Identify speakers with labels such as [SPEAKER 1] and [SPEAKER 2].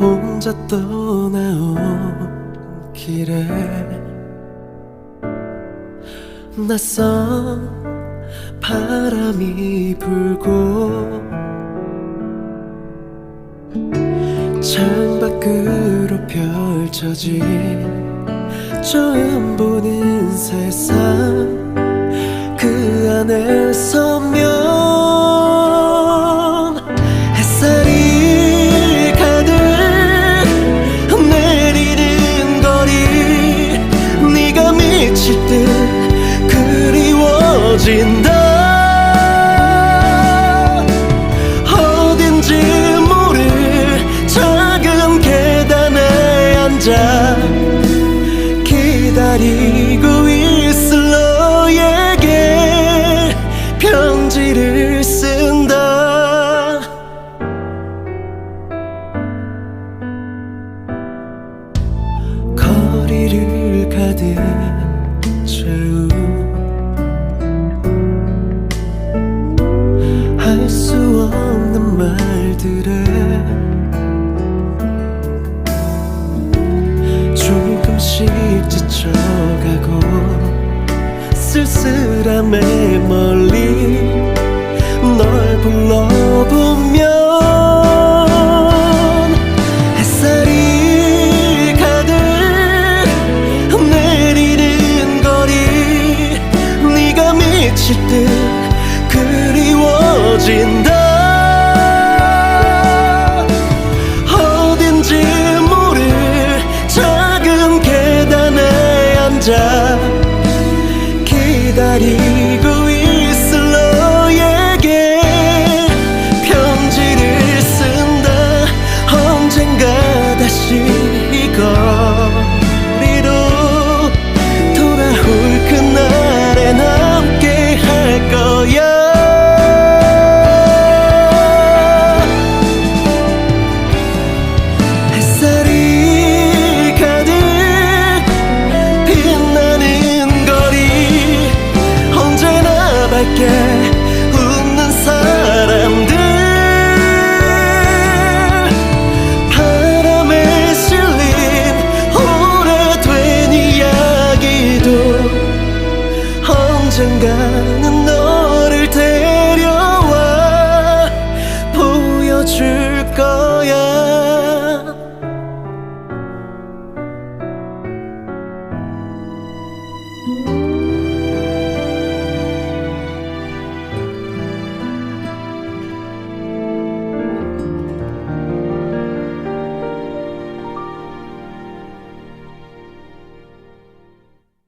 [SPEAKER 1] 혼자 떠나온 길에 낯선 바람이 불고 창밖으로 펼쳐진 처음 보는 세상 그 안에 서면 앉아 기다리고 있을 너에게 편지를 쓴다. 거리를 가득 널 불러보면 햇살이 가득 내리는 거리. 네가 미칠 듯 그리워진다 웃는 사람들. 바람에 실린 오래된 이야기도 언젠가